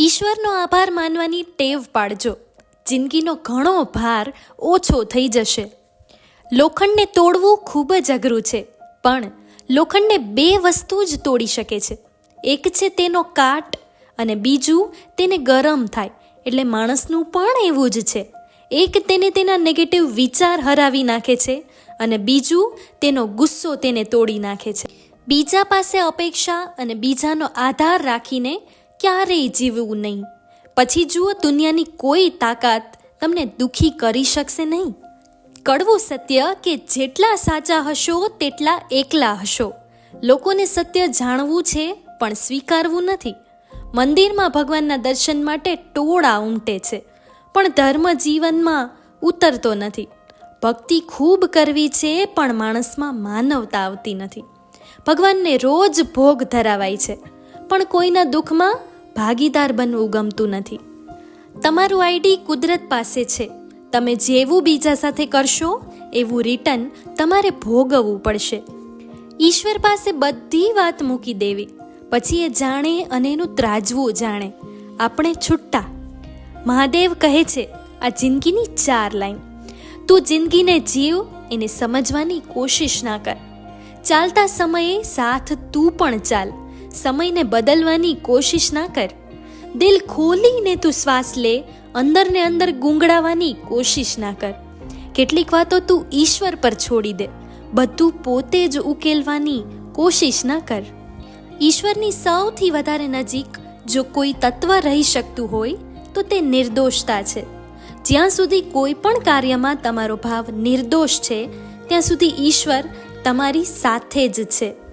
ઈશ્વરનો આભાર માનવાની ટેવ પાડજો. જિંદગીનો ઘણો ભાર ઓછો થઈ જશે. લોખંડને તોડવું ખૂબ જ અઘરું છે, પણ લોખંડને બે વસ્તુ જ તોડી શકે છે. એક છે તેનો કાટ અને બીજું તેને ગરમ થાય, એટલે માણસનું પણ એવું જ છે. એક તેને તેના નેગેટિવ વિચાર હરાવી નાખે છે અને બીજું તેનો ગુસ્સો તેને તોડી નાખે છે. બીજા પાસે અપેક્ષા અને બીજાનો આધાર રાખીને ક્યારેય જીવવું નહીં. પછી જુઓ, દુનિયાની કોઈ તાકાત તમને દુખી કરી શકશે નહીં. કડવું સત્ય કે જેટલા સાચા હશો, તેટલા એકલા હશો. લોકોને સત્ય જાણવું છે, પણ સ્વીકારવું નથી. મંદિરમાં ભગવાનના દર્શન માટે ટોળા ઉમટે છે, પણ ધર્મ જીવનમાં ઉતરતો નથી. ભક્તિ ખૂબ કરવી છે, પણ માણસમાં માનવતા આવતી નથી. ભગવાનને રોજ ભોગ ધરાવાય છે, પણ કોઈના દુઃખમાં ભાગીદાર બનવું ગમતું નથી. તમારું આઈડી કુદરત પાસે છે. તમે જેવું બીજા સાથે કરશો, એવું રિટર્ન તમારે ભોગવવું પડશે. ઈશ્વર પાસે બધી વાત મૂકી દેવી. પછી એ જાણે અને એનું ત્રાજવું જાણે. આપણે છૂટા. મહાદેવ કહે છે, આ જિંદગીની ચાર લાઈન. તું જિંદગીને જીવ, એને સમજવાની કોશિશ ના કર. ચાલતા સમયે સાથ તું પણ ચાલ. સમયને બદલવાની કોશિશ ના કર. દિલ ખોલીને તું શ્વાસ લે, અંદરને અંદર ગુંગળાવાની કોશિશ ના કર. કેટલીક વાતો તું ઈશ્વર પર છોડી દે, બધું પોતે જ ઉકેલવાની કોશિશ ના કર. ઈશ્વરની સૌથી વધારે નજીક જો કોઈ તત્વ રહી શકતું હોય, તો તે નિર્દોષતા છે. જ્યાં સુધી કોઈ પણ કાર્યમાં તમારો ભાવ નિર્દોષ છે, ત્યાં સુધી ઈશ્વર તમારી સાથે જ છે.